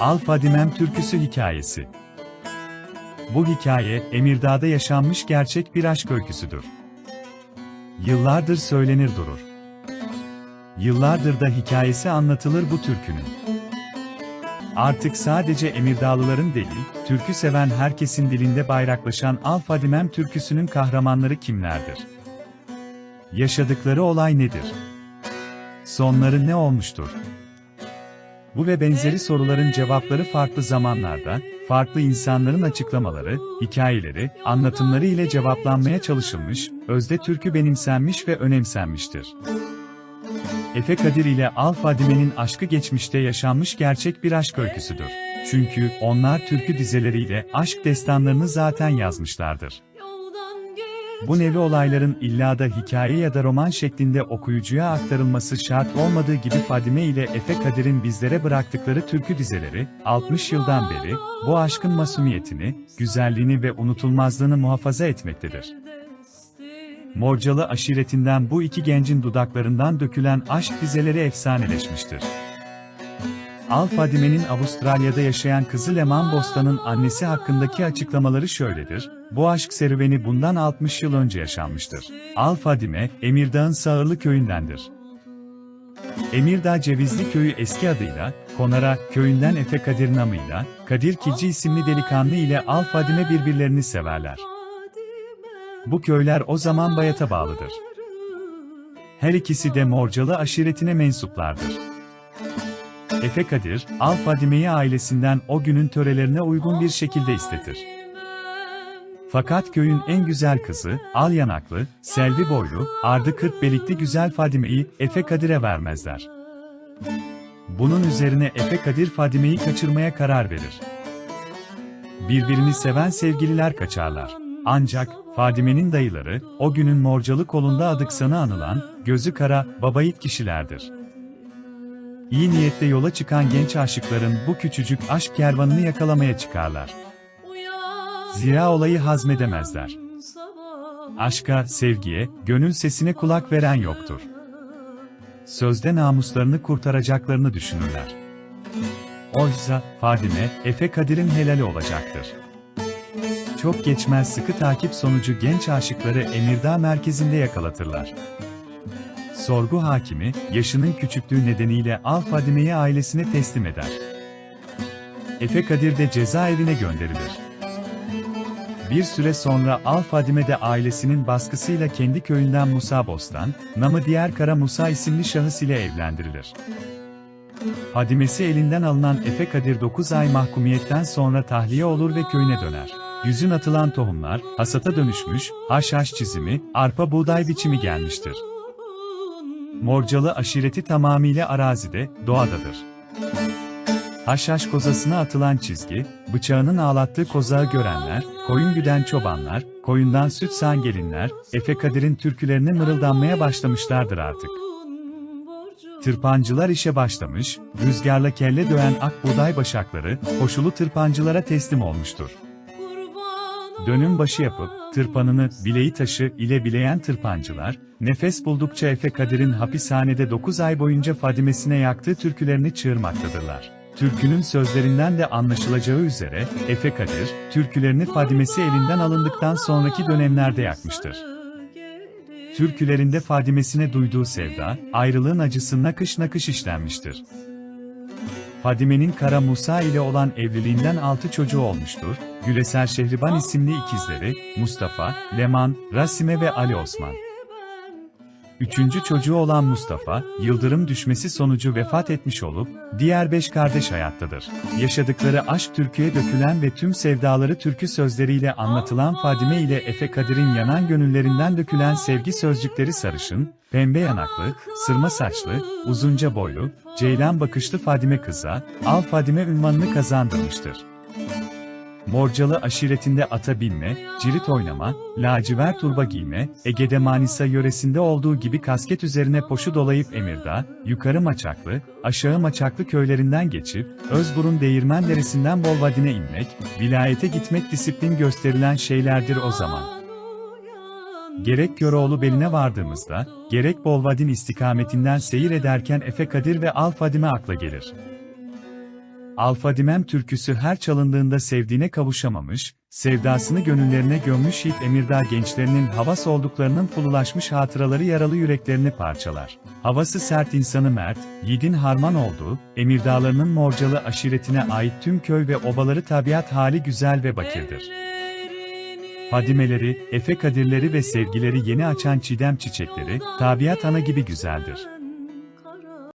Al Fadimem türküsü hikayesi. Bu hikaye, Emirdağ'da yaşanmış gerçek bir aşk öyküsüdür. Yıllardır söylenir durur. Yıllardır da hikayesi anlatılır bu türkünün. Artık sadece Emirdağlıların değil, türkü seven herkesin dilinde bayraklaşan Al Fadimem türküsünün kahramanları kimlerdir? Yaşadıkları olay nedir? Sonları ne olmuştur? Bu ve benzeri soruların cevapları farklı zamanlarda, farklı insanların açıklamaları, hikayeleri, anlatımları ile cevaplanmaya çalışılmış, özde türkü benimsenmiş ve önemsenmiştir. Efe Kadir ile Al Fadime'nin aşkı geçmişte yaşanmış gerçek bir aşk öyküsüdür. Çünkü onlar türkü dizeleriyle aşk destanlarını zaten yazmışlardır. Bu nevi olayların illa da hikaye ya da roman şeklinde okuyucuya aktarılması şart olmadığı gibi Fadime ile Efe Kadir'in bizlere bıraktıkları türkü dizeleri, 60 yıldan beri, bu aşkın masumiyetini, güzelliğini ve unutulmazlığını muhafaza etmektedir. Morcalı aşiretinden bu iki gencin dudaklarından dökülen aşk dizeleri efsaneleşmiştir. Al Fadime'nin Avustralya'da yaşayan kızı Leman Bostan'ın annesi hakkındaki açıklamaları şöyledir. Bu aşk serüveni bundan 60 yıl önce yaşanmıştır. Al Fadime, Emirdağ'ın Sağırlı köyündendir. Emirdağ Cevizli köyü eski adıyla, Konara köyünden Efe Kadir namıyla, Kadir Kilci isimli delikanlı ile Al Fadime birbirlerini severler. Bu köyler o zaman Bayat'a bağlıdır. Her ikisi de Morcalı aşiretine mensuplardır. Efe Kadir, Al Fadime'yi ailesinden o günün törelerine uygun bir şekilde istetir. Fakat köyün en güzel kızı, al yanaklı, selvi boylu, ardı kırk belikli güzel Fadime'yi Efe Kadir'e vermezler. Bunun üzerine Efe Kadir Fadime'yi kaçırmaya karar verir. Birbirini seven sevgililer kaçarlar. Ancak, Fadime'nin dayıları, o günün morcalı kolunda adıksanı anılan, gözü kara, babayit kişilerdir. İyi niyette yola çıkan genç aşıkların bu küçücük aşk kervanını yakalamaya çıkarlar. Zira olayı hazmedemezler. Aşka, sevgiye, gönül sesine kulak veren yoktur. Sözde namuslarını kurtaracaklarını düşünürler. Oysa, Fadime, Efe Kadir'in helali olacaktır. Çok geçmez sıkı takip sonucu genç aşıkları Emirdağ merkezinde yakalatırlar. Sorgu hakimi, yaşının küçüklüğü nedeniyle Al Fadime'yi ailesine teslim eder. Efe Kadir de cezaevine gönderilir. Bir süre sonra Al Fadime de ailesinin baskısıyla kendi köyünden Musa Bostan, namı diğer Kara Musa isimli şahıs ile evlendirilir. Hadimesi elinden alınan Efe Kadir 9 ay mahkumiyetten sonra tahliye olur ve köyüne döner. Yüzün atılan tohumlar, hasata dönüşmüş, haşhaş çizimi, arpa buğday biçimi gelmiştir. Morcalı aşireti tamamıyla arazide, doğadadır. Haşhaş kozasına atılan çizgi, bıçağının ağlattığı kozağı görenler, koyun güden çobanlar, koyundan süt sağan gelinler, Efe Kadir'in türkülerine mırıldanmaya başlamışlardır artık. Tırpancılar işe başlamış, rüzgarla kelle döven ak buğday başakları, koşulu tırpancılara teslim olmuştur. Dönüm başı yapıp, tırpanını, bileği taşı ile bileyen tırpancılar, nefes buldukça Efe Kadir'in hapishanede 9 ay boyunca Fadimesine yaktığı türkülerini çığırmaktadırlar. Türkünün sözlerinden de anlaşılacağı üzere, Efe Kadir, türkülerini Fadimesi elinden alındıktan sonraki dönemlerde yakmıştır. Türkülerinde Fadimesine duyduğu sevda, ayrılığın acısı nakış nakış işlenmiştir. Fadime'nin Kara Musa ile olan evliliğinden 6 çocuğu olmuştur. Güleser Şehriban isimli ikizleri, Mustafa, Leman, Rasime ve Ali Osman. Üçüncü çocuğu olan Mustafa, yıldırım düşmesi sonucu vefat etmiş olup, diğer beş kardeş hayattadır. Yaşadıkları aşk türküye dökülen ve tüm sevdaları türkü sözleriyle anlatılan Fadime ile Efe Kadir'in yanan gönüllerinden dökülen sevgi sözcükleri sarışın, pembe yanaklı, sırma saçlı, uzunca boylu, ceylan bakışlı Fadime kıza, Al Fadime ünvanını kazandırmıştır. Morcalı aşiretinde ata binme, cirit oynama, lacivert turba giyme, Ege'de Manisa yöresinde olduğu gibi kasket üzerine poşu dolayıp Emirdağ, yukarı Maçaklı, aşağı Maçaklı köylerinden geçip, Özburun Değirmen Deresi'nden Bolvadin'e inmek, vilayete gitmek disiplin gösterilen şeylerdir o zaman. Gerek Köroğlu beline vardığımızda, gerek Bolvadin istikametinden seyir ederken Efe Kadir ve Al Fadime akla gelir. Alfadimem türküsü her çalındığında sevdiğine kavuşamamış, sevdasını gönüllerine gömmüş Yiğit Emirdağ gençlerinin havas olduklarının fululaşmış hatıraları yaralı yüreklerini parçalar. Havası sert insanı mert, yiğidin harman olduğu, Emirdağlarının morcalı aşiretine ait tüm köy ve obaları tabiat hali güzel ve bakirdir. Fadimeleri, efe kadirleri ve sevgileri yeni açan çiğdem çiçekleri, tabiat ana gibi güzeldir.